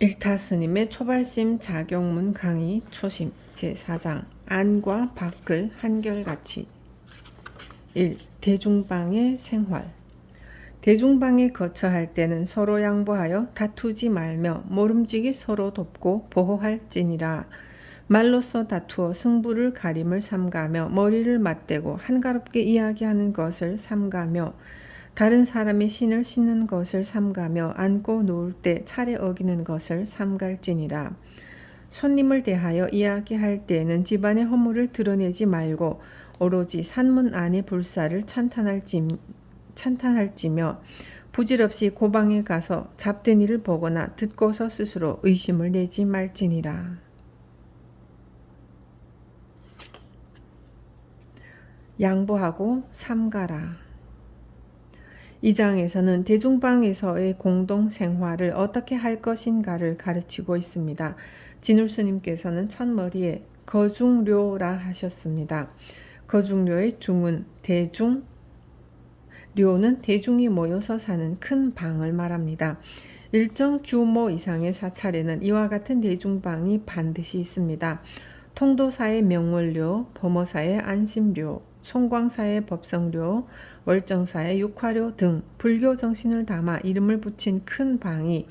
일타 스님의 초발심 작용문 강의 초심 제4장 안과 밖을 한결같이 1. 대중방의 생활 대중방에 거처할 때는 서로 양보하여 다투지 말며 모름지기 서로 돕고 보호할지니라 말로써 다투어 승부를 가림을 삼가며 머리를 맞대고 한가롭게 이야기하는 것을 삼가며 다른 사람의 신을 씻는 것을 삼가며 앉고 누울 때 차례 어기는 것을 삼갈지니라. 손님을 대하여 이야기할 때에는 집안의 허물을 드러내지 말고 오로지 산문 안의 불사를 찬탄할지, 찬탄할지며 부질없이 고방에 가서 잡된 일을 보거나 듣고서 스스로 의심을 내지 말지니라. 양보하고 삼가라. 이 장에서는 대중방에서의 공동 생활을 어떻게 할 것인가를 가르치고 있습니다. 진울 스님께서는 첫머리에 거중료라 하셨습니다. 거중료의 중은 대중, 료는 대중이 모여서 사는 큰 방을 말합니다. 일정 규모 이상의 사찰에는 이와 같은 대중방이 반드시 있습니다. 통도사의 명월료, 범어사의 안심료, 송광사의 법성료, 월정사의 육화료 등 불교 정신을 담아 이름을 붙인 큰 방이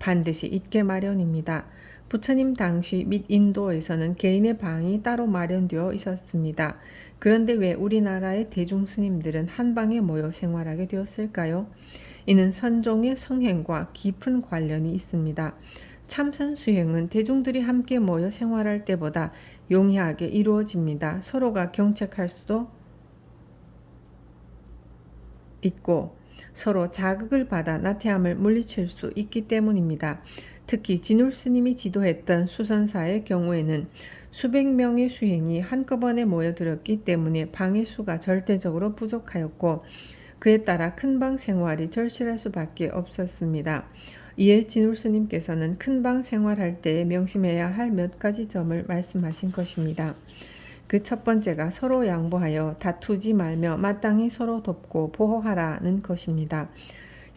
반드시 있게 마련입니다. 부처님 당시 및 인도에서는 개인의 방이 따로 마련되어 있었습니다. 그런데 왜 우리나라의 대중 스님들은 한 방에 모여 생활하게 되었을까요? 이는 선종의 성행과 깊은 관련이 있습니다. 참선 수행은 대중들이 함께 모여 생활할 때보다 용이하게 이루어집니다. 서로가 경책할 수도 있고 서로 자극을 받아 나태함을 물리칠 수 있기 때문입니다. 특히 진울 스님이 지도했던 수선사의 경우에는 수백 명의 수행이 한꺼번에 모여들었기 때문에 방의 수가 절대적으로 부족하였고 그에 따라 큰방 생활이 절실할 수밖에 없었습니다. 이에 진울 스님께서는 큰 방 생활할 때 명심해야 할 몇 가지 점을 말씀하신 것입니다. 그 첫 번째가 서로 양보하여 다투지 말며 마땅히 서로 돕고 보호하라는 것입니다.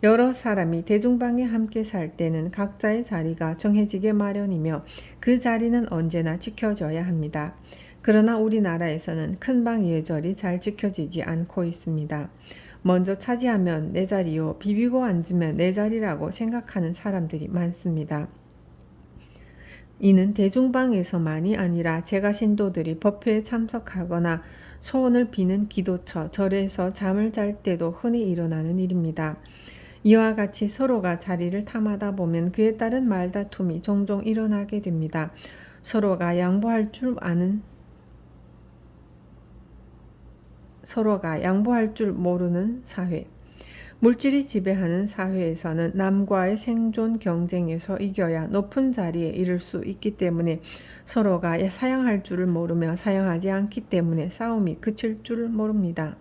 여러 사람이 대중방에 함께 살 때는 각자의 자리가 정해지게 마련이며 그 자리는 언제나 지켜져야 합니다. 그러나 우리나라에서는 큰 방 예절이 잘 지켜지지 않고 있습니다. 먼저 차지하면 내 자리요, 비비고 앉으면 내 자리라고 생각하는 사람들이 많습니다. 이는 대중방에서만이 아니라 제가 신도들이 법회에 참석하거나 소원을 비는 기도처, 절에서 잠을 잘 때도 흔히 일어나는 일입니다. 이와 같이 서로가 자리를 탐하다 보면 그에 따른 말다툼이 종종 일어나게 됩니다. 서로가 양보할 줄 아는 서로가 양보할 줄 모르는 사회. 물질이 지배하는 사회에서는 남과의 생존 경쟁에서 이겨야 높은 자리에 이를 수 있기 때문에 서로가 사양할 줄을 모르며 사양하지 않기 때문에 싸움이 그칠 줄을 모릅니다.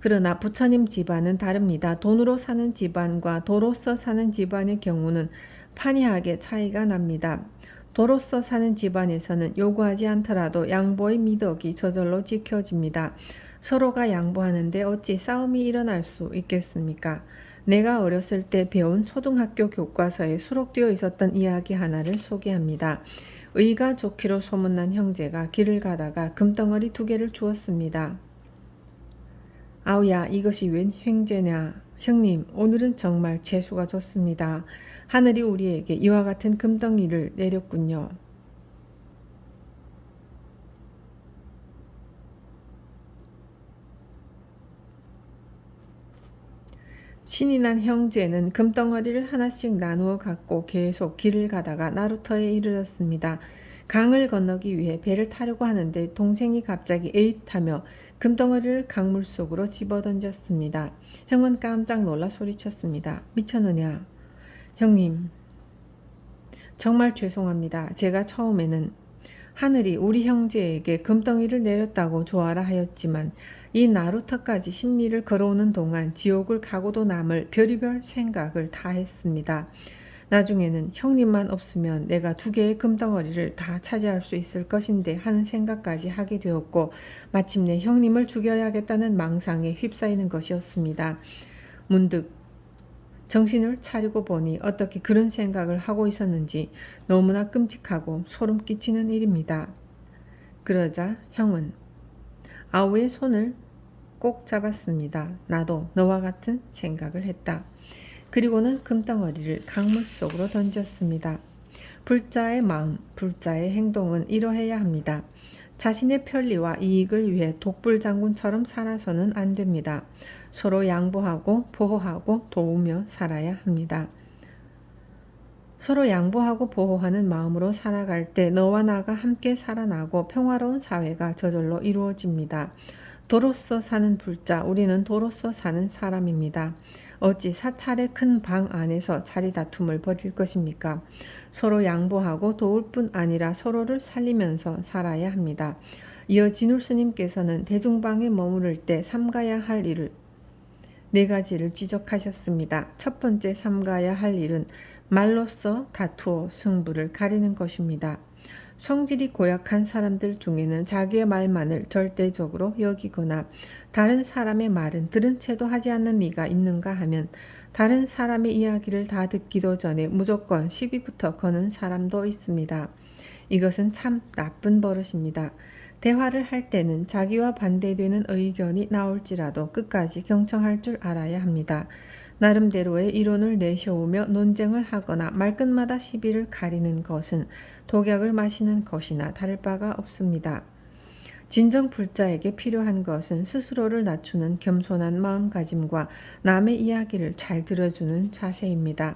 그러나 부처님 집안은 다릅니다. 돈으로 사는 집안과 도로서 사는 집안의 경우는 판이하게 차이가 납니다. 도로서 사는 집안에서는 요구하지 않더라도 양보의 미덕이 저절로 지켜집니다. 서로가 양보하는데 어찌 싸움이 일어날 수 있겠습니까? 내가 어렸을 때 배운 초등학교 교과서에 수록되어 있었던 이야기 하나를 소개합니다. 의가 좋기로 소문난 형제가 길을 가다가 금덩어리 두 개를 주었습니다. 아우야, 이것이 웬 횡재냐? 형님, 오늘은 정말 재수가 좋습니다. 하늘이 우리에게 이와 같은 금덩이를 내렸군요. 신이 난 형제는 금덩어리를 하나씩 나누어 갖고 계속 길을 가다가 나루터에 이르렀습니다. 강을 건너기 위해 배를 타려고 하는데 동생이 갑자기 에잇하며 금덩어리를 강물 속으로 집어던졌습니다. 형은 깜짝 놀라 소리쳤습니다. 미쳤느냐? 형님, 정말 죄송합니다. 제가 처음에는 하늘이 우리 형제에게 금덩이를 내렸다고 좋아라 하였지만 이 나루터까지 심리를 걸어오는 동안 지옥을 가고도 남을 별의별 생각을 다 했습니다. 나중에는 형님만 없으면 내가 두 개의 금덩어리를 다 차지할 수 있을 것인데 하는 생각까지 하게 되었고 마침내 형님을 죽여야겠다는 망상에 휩싸이는 것이었습니다. 문득 정신을 차리고 보니 어떻게 그런 생각을 하고 있었는지 너무나 끔찍하고 소름 끼치는 일입니다. 그러자 형은 아우의 손을 꼭 잡았습니다. 나도 너와 같은 생각을 했다. 그리고는 금덩어리를 강물 속으로 던졌습니다. 불자의 마음, 불자의 행동은 이러해야 합니다. 자신의 편리와 이익을 위해 독불 장군처럼 살아서는 안 됩니다. 서로 양보하고 보호하고 도우며 살아야 합니다. 서로 양보하고 보호하는 마음으로 살아갈 때 너와 나가 함께 살아나고 평화로운 사회가 저절로 이루어집니다. 도로서 사는 불자, 우리는 도로서 사는 사람입니다. 어찌 사찰의 큰 방 안에서 자리 다툼을 벌일 것입니까? 서로 양보하고 도울 뿐 아니라 서로를 살리면서 살아야 합니다. 이어 진울 스님께서는 대중방에 머무를 때 삼가야 할 일을 네 가지를 지적하셨습니다. 첫 번째 삼가야 할 일은 말로써 다투어 승부를 가리는 것입니다. 성질이 고약한 사람들 중에는 자기의 말만을 절대적으로 여기거나 다른 사람의 말은 들은 채도 하지 않는 리가 있는가 하면 다른 사람의 이야기를 다 듣기도 전에 무조건 시비부터 거는 사람도 있습니다. 이것은 참 나쁜 버릇입니다. 대화를 할 때는 자기와 반대되는 의견이 나올지라도 끝까지 경청할 줄 알아야 합니다. 나름대로의 이론을 내세우며 논쟁을 하거나 말끝마다 시비를 가리는 것은 독약을 마시는 것이나 다를 바가 없습니다. 진정 불자에게 필요한 것은 스스로를 낮추는 겸손한 마음가짐과 남의 이야기를 잘 들어주는 자세입니다.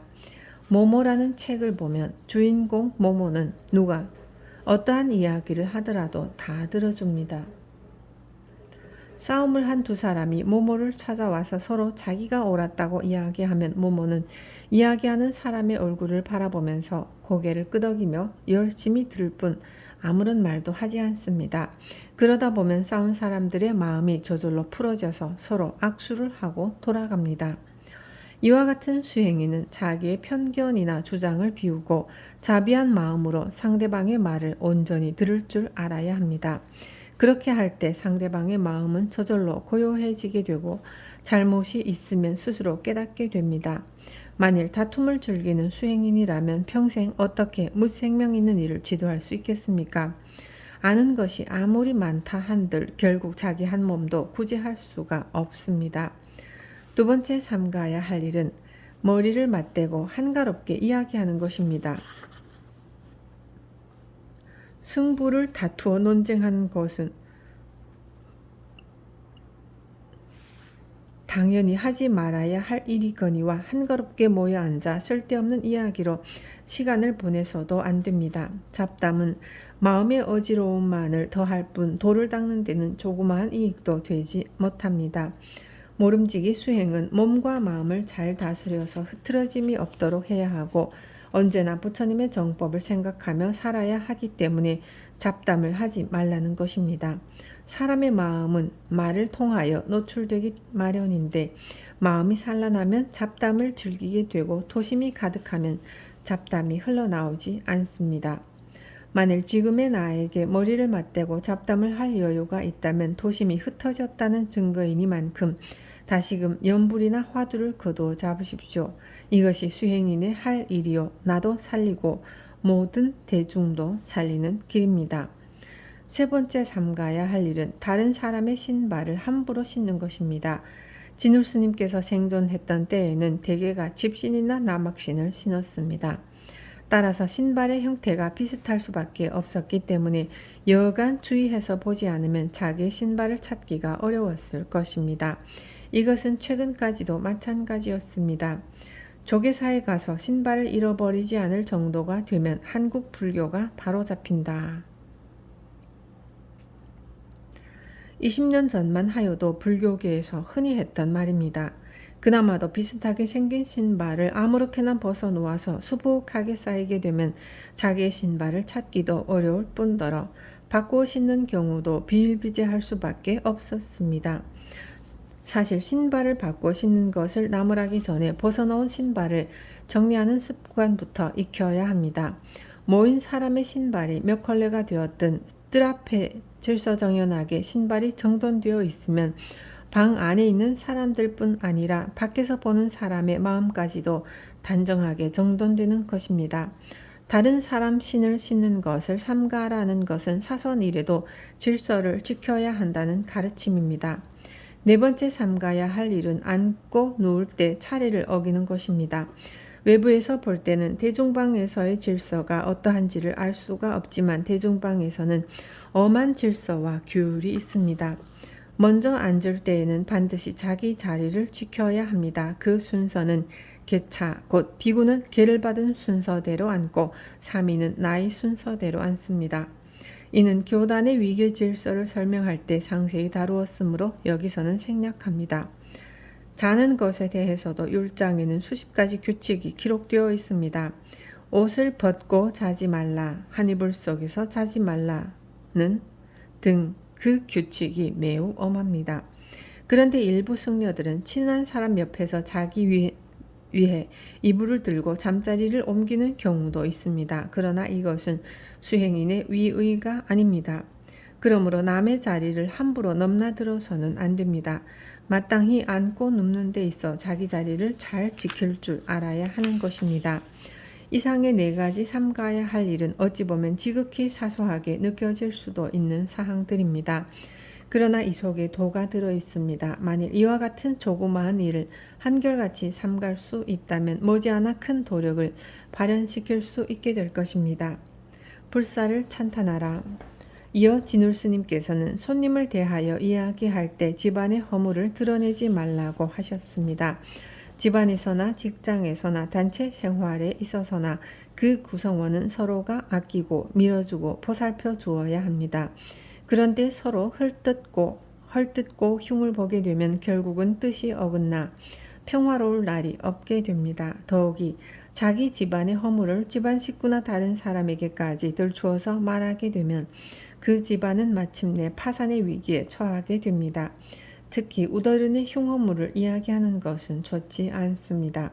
모모라는 책을 보면 주인공 모모는 누가 어떠한 이야기를 하더라도 다 들어줍니다. 싸움을 한 두 사람이 모모를 찾아와서 서로 자기가 옳았다고 이야기하면 모모는 이야기하는 사람의 얼굴을 바라보면서 고개를 끄덕이며 열심히 들을 뿐 아무런 말도 하지 않습니다. 그러다 보면 싸운 사람들의 마음이 저절로 풀어져서 서로 악수를 하고 돌아갑니다. 이와 같은 수행위는 자기의 편견이나 주장을 비우고 자비한 마음으로 상대방의 말을 온전히 들을 줄 알아야 합니다. 그렇게 할 때 상대방의 마음은 저절로 고요해지게 되고 잘못이 있으면 스스로 깨닫게 됩니다. 만일 다툼을 즐기는 수행인이라면 평생 어떻게 무생명 있는 일을 지도할 수 있겠습니까? 아는 것이 아무리 많다 한들 결국 자기 한 몸도 구제할 수가 없습니다. 두 번째 삼가야 할 일은 머리를 맞대고 한가롭게 이야기하는 것입니다. 승부를 다투어 논쟁한 것은 당연히 하지 말아야 할 일이거니와 한가롭게 모여 앉아 쓸데없는 이야기로 시간을 보내서도 안 됩니다. 잡담은 마음의 어지러움만을 더할 뿐 돌을 닦는 데는 조그마한 이익도 되지 못합니다. 모름지기 수행은 몸과 마음을 잘 다스려서 흐트러짐이 없도록 해야 하고 언제나 부처님의 정법을 생각하며 살아야 하기 때문에 잡담을 하지 말라는 것입니다. 사람의 마음은 말을 통하여 노출되기 마련인데 마음이 산란하면 잡담을 즐기게 되고 도심이 가득하면 잡담이 흘러나오지 않습니다. 만일 지금의 나에게 머리를 맞대고 잡담을 할 여유가 있다면 도심이 흩어졌다는 증거이니만큼 다시금 연불이나 화두를 거두어 잡으십시오. 이것이 수행인의 할 일이요 나도 살리고 모든 대중도 살리는 길입니다. 세 번째 삼가야 할 일은 다른 사람의 신발을 함부로 신는 것입니다. 진울 스님께서 생존했던 때에는 대개가 집신이나 남학신을 신었습니다. 따라서 신발의 형태가 비슷할 수밖에 없었기 때문에 여간 주의해서 보지 않으면 자기의 신발을 찾기가 어려웠을 것입니다. 이것은 최근까지도 마찬가지였습니다. 조계사에 가서 신발을 잃어버리지 않을 정도가 되면 한국 불교가 바로 잡힌다. 20년 전만 하여도 불교계에서 흔히 했던 말입니다. 그나마도 비슷하게 생긴 신발을 아무렇게나 벗어 놓아서 수북하게 쌓이게 되면 자기의 신발을 찾기도 어려울 뿐더러 바꾸어 신는 경우도 비일비재할 수밖에 없었습니다. 사실 신발을 바꿔 신는 것을 나무라기 전에 벗어놓은 신발을 정리하는 습관부터 익혀야 합니다. 모인 사람의 신발이 몇 컬레가 되었든 뜰 앞에 질서정연하게 신발이 정돈되어 있으면 방 안에 있는 사람들뿐 아니라 밖에서 보는 사람의 마음까지도 단정하게 정돈되는 것입니다. 다른 사람 신을 신는 것을 삼가라는 것은 사선 일에도 질서를 지켜야 한다는 가르침입니다. 네 번째 삼가야 할 일은 앉고 누울 때 차례를 어기는 것입니다. 외부에서 볼 때는 대중방에서의 질서가 어떠한지를 알 수가 없지만 대중방에서는 엄한 질서와 규율이 있습니다. 먼저 앉을 때에는 반드시 자기 자리를 지켜야 합니다. 그 순서는 개차, 곧 비구는 개를 받은 순서대로 앉고 사미는 나이 순서대로 앉습니다. 이는 교단의 위계 질서를 설명할 때 상세히 다루었으므로 여기서는 생략합니다. 자는 것에 대해서도 율장에는 수십 가지 규칙이 기록되어 있습니다. 옷을 벗고 자지 말라, 한 이불 속에서 자지 말라는 등 그 규칙이 매우 엄합니다. 그런데 일부 승려들은 친한 사람 옆에서 자기 위해, 위해 이불을 들고 잠자리를 옮기는 경우도 있습니다. 그러나 이것은 수행인의 위의가 아닙니다. 그러므로 남의 자리를 함부로 넘나들어서는 안 됩니다. 마땅히 앉고 눕는 데 있어 자기 자리를 잘 지킬 줄 알아야 하는 것입니다. 이상의 네 가지 삼가야 할 일은 어찌 보면 지극히 사소하게 느껴질 수도 있는 사항들입니다. 그러나 이 속에 도가 들어 있습니다. 만일 이와 같은 조그마한 일을 한결같이 삼갈 수 있다면 머지않아 큰 도력을 발현시킬 수 있게 될 것입니다. 불사를 찬탄하라. 이어 진울 스님께서는 손님을 대하여 이야기할 때 집안의 허물을 드러내지 말라고 하셨습니다. 집안에서나 직장에서나 단체 생활에 있어서나 그 구성원은 서로가 아끼고 밀어주고 보살펴 주어야 합니다. 그런데 서로 헐뜯고 헐뜯고 흉을 보게 되면 결국은 뜻이 어긋나 평화로울 날이 없게 됩니다. 더욱이 자기 집안의 허물을 집안 식구나 다른 사람에게까지 들추어서 말하게 되면 그 집안은 마침내 파산의 위기에 처하게 됩니다. 특히 우더른의 흉허물을 이야기하는 것은 좋지 않습니다.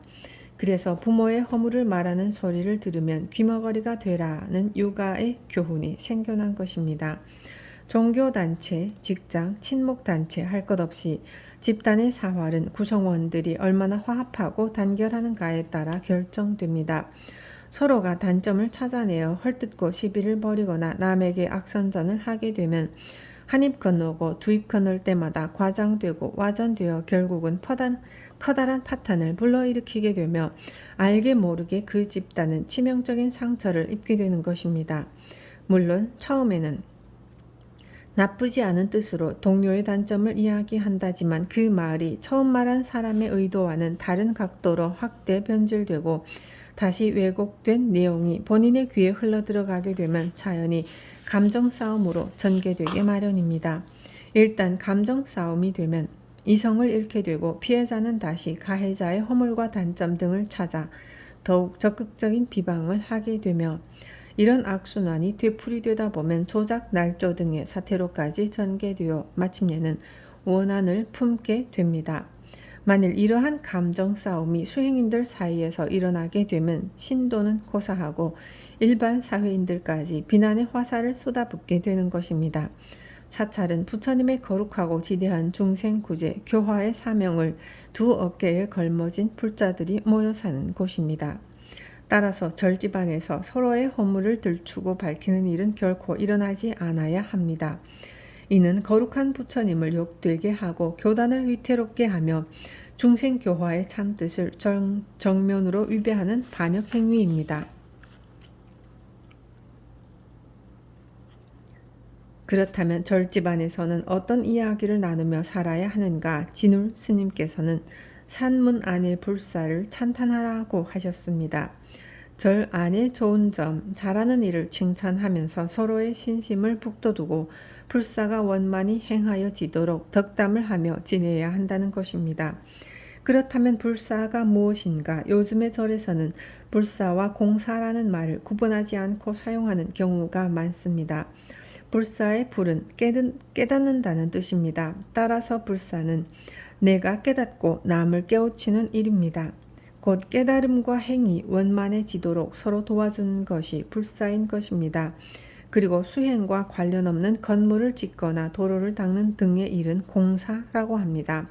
그래서 부모의 허물을 말하는 소리를 들으면 귀머거리가 되라는 육아의 교훈이 생겨난 것입니다. 종교단체, 직장, 친목단체 할 것 없이 집단의 사활은 구성원들이 얼마나 화합하고 단결하는가에 따라 결정됩니다. 서로가 단점을 찾아내어 헐뜯고 시비를 벌이거나 남에게 악선전을 하게 되면 한입 건너고 두입 건널 때마다 과장되고 와전되어 결국은 퍼단, 커다란 파탄을 불러일으키게 되며 알게 모르게 그 집단은 치명적인 상처를 입게 되는 것입니다. 물론 처음에는 나쁘지 않은 뜻으로 동료의 단점을 이야기한다지만 그 말이 처음 말한 사람의 의도와는 다른 각도로 확대 변질되고 다시 왜곡된 내용이 본인의 귀에 흘러들어가게 되면 자연히 감정 싸움으로 전개되게 마련입니다. 일단 감정 싸움이 되면 이성을 잃게 되고 피해자는 다시 가해자의 허물과 단점 등을 찾아 더욱 적극적인 비방을 하게 되며 이런 악순환이 되풀이되다 보면 조작, 날조 등의 사태로까지 전개되어 마침내는 원한을 품게 됩니다. 만일 이러한 감정 싸움이 수행인들 사이에서 일어나게 되면 신도는 고사하고 일반 사회인들까지 비난의 화살을 쏟아붓게 되는 것입니다. 사찰은 부처님의 거룩하고 지대한 중생구제, 교화의 사명을 두 어깨에 걸머진 불자들이 모여 사는 곳입니다. 따라서 절 집안에서 서로의 허물을 들추고 밝히는 일은 결코 일어나지 않아야 합니다. 이는 거룩한 부처님을 욕되게 하고 교단을 위태롭게 하며 중생 교화의 참뜻을 정, 정면으로 위배하는 반역 행위입니다. 그렇다면 절 집안에서는 어떤 이야기를 나누며 살아야 하는가? 진울 스님께서는 산문 안의 불사를 찬탄하라고 하셨습니다. 절 안의 좋은 점, 잘하는 일을 칭찬하면서 서로의 신심을 북돋우고 불사가 원만히 행하여지도록 덕담을 하며 지내야 한다는 것입니다. 그렇다면 불사가 무엇인가? 요즘의 절에서는 불사와 공사라는 말을 구분하지 않고 사용하는 경우가 많습니다. 불사의 불은 깨닫는다는 뜻입니다. 따라서 불사는 내가 깨닫고 남을 깨우치는 일입니다. 곧 깨달음과 행이 원만해지도록 서로 도와주는 것이 불사인 것입니다. 그리고 수행과 관련 없는 건물을 짓거나 도로를 닦는 등의 일은 공사라고 합니다.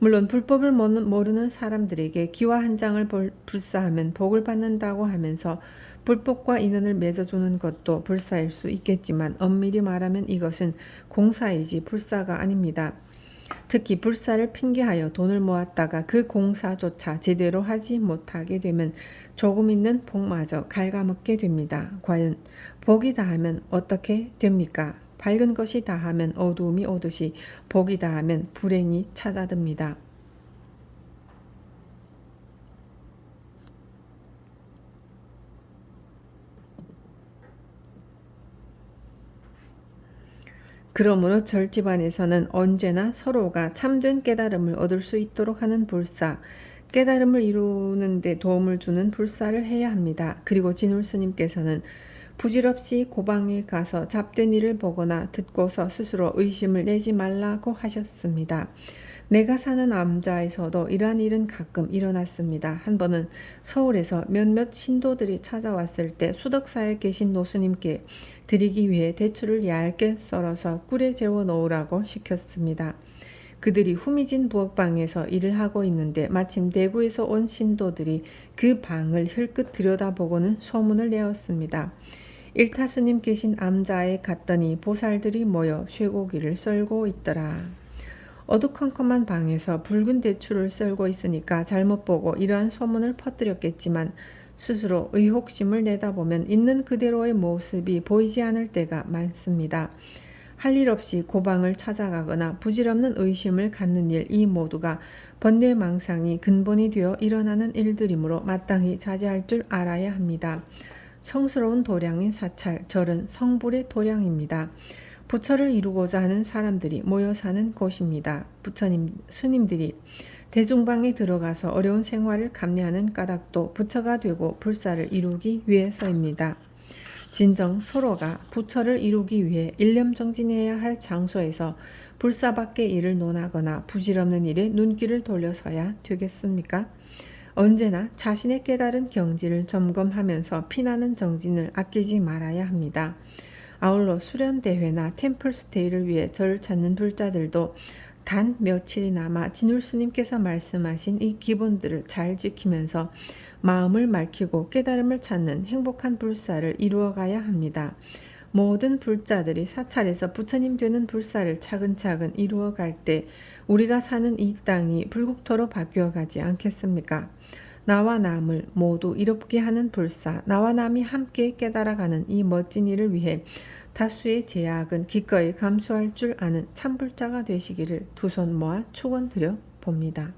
물론 불법을 모르- 모르는 사람들에게 기와 한 장을 벌- 불사하면 복을 받는다고 하면서 불법과 인연을 맺어주는 것도 불사일 수 있겠지만 엄밀히 말하면 이것은 공사이지 불사가 아닙니다. 특히 불사를 핑계하여 돈을 모았다가 그 공사조차 제대로 하지 못하게 되면 조금 있는 복마저 갉아먹게 됩니다. 과연 복이 다하면 어떻게 됩니까? 밝은 것이 다하면 어두움이 오듯이 복이 다하면 불행이 찾아듭니다. 그러므로 절 집안에서는 언제나 서로가 참된 깨달음을 얻을 수 있도록 하는 불사, 깨달음을 이루는 데 도움을 주는 불사를 해야 합니다. 그리고 진울 스님께서는 부질없이 고방에 가서 잡된 일을 보거나 듣고서 스스로 의심을 내지 말라고 하셨습니다. 내가 사는 암자에서도 이러한 일은 가끔 일어났습니다. 한 번은 서울에서 몇몇 신도들이 찾아왔을 때 수덕사에 계신 노스님께 드리기 위해 대추를 얇게 썰어서 꿀에 재워 놓으라고 시켰습니다. 그들이 후미진 부엌방에서 일을 하고 있는데 마침 대구에서 온 신도들이 그 방을 힐끗 들여다보고는 소문을 내었습니다. 일타스님 계신 암자에 갔더니 보살들이 모여 쇠고기를 썰고 있더라. 어두컴컴한 방에서 붉은 대추를 썰고 있으니까 잘못 보고 이러한 소문을 퍼뜨렸겠지만 스스로 의혹심을 내다보면 있는 그대로의 모습이 보이지 않을 때가 많습니다. 할 일 없이 고방을 찾아가거나 부질없는 의심을 갖는 일 이 모두가 번뇌망상이 근본이 되어 일어나는 일들이므로 마땅히 자제할 줄 알아야 합니다. 성스러운 도량인 사찰, 절은 성불의 도량입니다. 부처를 이루고자 하는 사람들이 모여 사는 곳입니다. 부처님, 스님들이 대중방에 들어가서 어려운 생활을 감내하는 까닭도 부처가 되고 불사를 이루기 위해서입니다. 진정 서로가 부처를 이루기 위해 일념정진해야 할 장소에서 불사밖의 일을 논하거나 부질없는 일에 눈길을 돌려서야 되겠습니까? 언제나 자신의 깨달은 경지를 점검하면서 피나는 정진을 아끼지 말아야 합니다. 아울러 수련대회나 템플스테이를 위해 절을 찾는 불자들도 단 며칠이 남아 진울 스님께서 말씀하신 이 기본들을 잘 지키면서 마음을 맑히고 깨달음을 찾는 행복한 불사를 이루어가야 합니다. 모든 불자들이 사찰에서 부처님 되는 불사를 차근차근 이루어갈 때 우리가 사는 이 땅이 불국토로 바뀌어 가지 않겠습니까? 나와 남을 모두 이롭게 하는 불사, 나와 남이 함께 깨달아가는 이 멋진 일을 위해 다수의 제약은 기꺼이 감수할 줄 아는 참불자가 되시기를 두 손 모아 축원드려 봅니다.